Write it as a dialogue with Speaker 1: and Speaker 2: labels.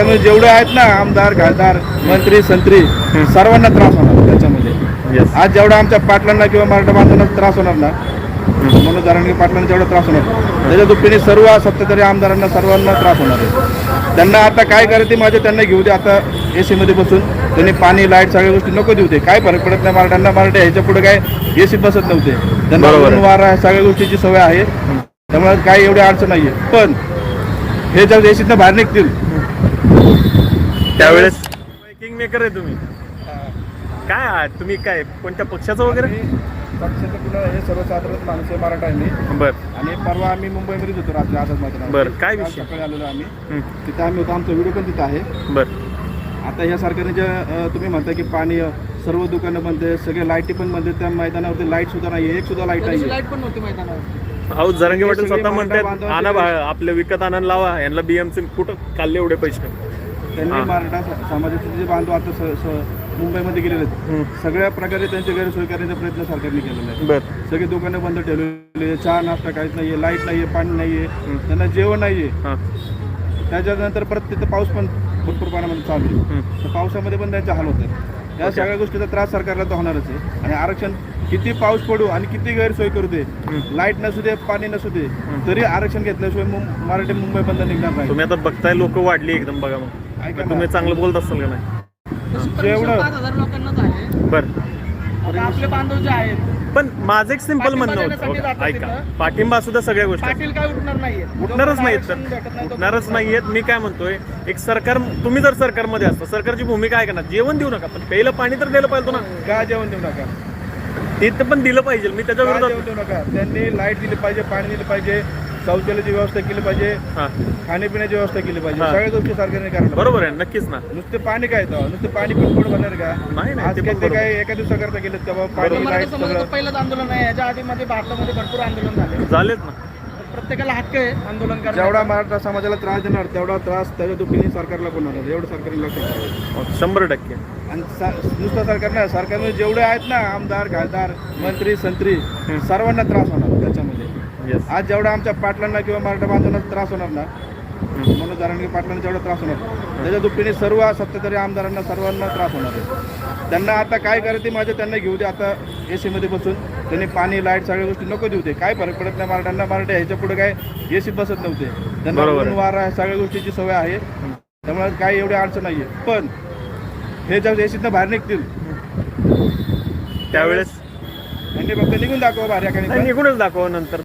Speaker 1: सरकारने जेवढे आहेत ना आमदार खासदार मंत्री संत्री सर्वांना त्रास होणार त्याच्यामध्ये. आज जेवढा आमच्या पाटलांना किंवा मराठा बांधवांना त्रास होणार ना मनोज दारांगे पाटलांना जेवढा त्रास होणार त्याच्या दुपटीने सर्व सत्ताधारी आमदारांना सर्वांना त्रास होणार आहे. त्यांना आता काय करायचे माझे त्यांना घेऊ दे. आता ए मध्ये बसून त्यांनी पाणी लाइट सगळ्या गोष्टी नको देऊ दे. काय फरक पडत नाही मराठ्यांना. मराठा ह्याच्या पुढे काय एसी बसत नव्हते. त्यांना वारा सगळ्या गोष्टीची सवय आहे. त्यामुळे काही एवढी अडचण नाहीये. पण हे जर एसीतनं बाहेर निघतील
Speaker 2: त्यावेळेस किंग मेकर आहे तुम्ही. काय आहात? तुम्ही काय कोणत्या पक्षाचं वगैरे?
Speaker 1: पक्षाचं पुन्हा हे सर्वसाधारण माणूस मराठा आहे मी.
Speaker 2: बर.
Speaker 1: आणि परवा आम्ही मुंबईमध्येच होतो रात्री आझाद मैदानावर
Speaker 2: बरं, काय विषय?
Speaker 1: सकाळी आलेलो आम्ही.
Speaker 2: हं,
Speaker 1: तिथं आम्ही होतो आमचा व्हिडिओ पण तिथं आहे.
Speaker 2: बर.
Speaker 1: आता ह्या सरकारने जे तुम्ही म्हणता की पाणी सर्व दुकानं बंद आहे सगळे लाईटी पण बंद त्या मैदानावरती लाइट सुद्धा नाही एक सुद्धा लाइट नाही
Speaker 3: लाइट पण नव्हती मैदानावर
Speaker 2: अहो जरंगे पाटील स्वतः म्हणतात आणा भा- आपले विकत आनंद लावा. यांना बीएमसी कुठं खाल्ले एवढे पैसे?
Speaker 1: त्यांनी. मराठा स- समाजाचे जे बांधव आता स- स- मुंबईमध्ये गेलेले आहेत सगळ्या प्रकारे त्यांची गैरसोय करण्याचा प्रयत्न सरकारने केलेला आहे.
Speaker 2: बर.
Speaker 1: सगळे दुकानं बंद ठेवलेले आहे. चहा नाश्ता काहीच नाहीये लाइट नाहीये पाणी नाहीये. त्यांना जेवण नाहीये.
Speaker 2: हां.
Speaker 1: त्याच्यानंतर परत तिथं पाऊस पण भरपूर प्रमाणामध्ये चालू आहे. तर पावसामध्ये पण त्यांचे हाल होत आहेत. या सगळ्या गोष्टीचा त्रास सरकारला तर होणारच आहे. आणि आरक्षण किती पाऊस पडू आणि किती गैरसोय करू दे. लाइट नसू दे पाणी नसू दे तरी आरक्षण घेतल्याशिवाय मुं- मराठी मुंबई बंद निघणार नाही.
Speaker 2: तुम्ही आता बघताय लोक वाढली एकदम बघा मग.
Speaker 1: ऐका
Speaker 2: तुम्ही चांगलं बोलत असाल का नाही?
Speaker 1: जेवढं-
Speaker 3: पाच हजार लोकांनाच आहे.
Speaker 2: बर.
Speaker 3: आता आपले बांधव जे आहेत
Speaker 2: पण माझं एक सिंपल म्हणणं होतं. ऐका. पाठिंबा सुद्धा सगळ्या गोष्टी
Speaker 3: पाटील काय उठणार नाहीये.
Speaker 2: उठणारच नाहीत तर. उठणारच नाहीयेत. मी काय म्हणतोय एक सरकार तुम्ही जर सरकारमध्ये असता सरकारची भूमिका आहे का ना जेवण देऊ नका पण पहिलं पाणी तर द्यायला पाहिजे ना.
Speaker 1: का जेवण देऊ नका?
Speaker 2: ते तर पण दिलं पाहिजे. मी त्याच्या
Speaker 1: का
Speaker 2: विरोधात
Speaker 1: जेवण देऊ नका? त्यांनी लाइट दिली पाहिजे पाणी दिलं पाहिजे. शौचालयाची व्यवस्था केली पाहिजे
Speaker 2: हा.
Speaker 1: खाण्यापिण्याची व्यवस्था केली पाहिजे
Speaker 2: हां.
Speaker 1: सगळ्या गोष्टी सरकारने करायला
Speaker 2: बरोबर आहे नक्कीच ना.
Speaker 1: नुसते पाणी काय तर नुसते पाणी पण पोट भरणार का?
Speaker 2: नाही, नाही,
Speaker 1: आज
Speaker 2: ते
Speaker 1: काय ते
Speaker 2: बरोबर.
Speaker 1: काय एका दिवसाकरता गेलेत का बाबा पाणी
Speaker 3: मराठा
Speaker 1: लाइट
Speaker 3: समाजाचं
Speaker 1: सगळं
Speaker 3: पहिलंच आंदोलन आहे. याच्या आधीमध्ये भारतामध्ये भरपूर आंदोलन झाले.
Speaker 2: झालेत ना.
Speaker 3: प्रत्येकाला हक्क आहे आंदोलन
Speaker 1: जेवढा मराठा समाजाला त्रास देणार तेवढा त्रास त्याच्या दुपटीने सरकारला पण होणार? एवढं सरकारने लक्षात.
Speaker 2: हो, शंभर टक्के.
Speaker 1: आणि सा- नुसतं सरकार नाही सरकारने जेवढे आहेत ना आमदार खासदार मंत्री संत्री सर्वांना त्रास होणार त्याच्यामध्ये.
Speaker 2: येस
Speaker 1: आज जेवढा आमच्या पाटलांना किंवा मराठा बांधवांना त्रास होणार ना मनोज दारांगे पाटलांना जेवढा त्रास होणार. त्याच्या दुपटीने सर्व सत्ताधारी आमदारांना सर्वांना त्रास होणार आहे. त्यांना आता काय करायचे माझे त्यांना घेऊ दे. आता ए मध्ये बसून त्यांनी पाणी लाइट सगळ्या गोष्टी नको देऊ दे. काय फरक पडत नाही मराठ्यांना. मराठा ह्याच्या पुढे काय एसी बसत नव्हते. त्यांना
Speaker 2: आहे.
Speaker 1: वारा सगळ्या गोष्टीची सवय आहे. त्यामुळे काही एवढी अडचण नाहीये. पण हे जर एसीतनं बाहेर निघतील.
Speaker 2: त्यावेळेस?
Speaker 1: त्यांनी फक्त निघून दाखवा बाहेर
Speaker 2: नाही, निघूनच दाखवा नंतर.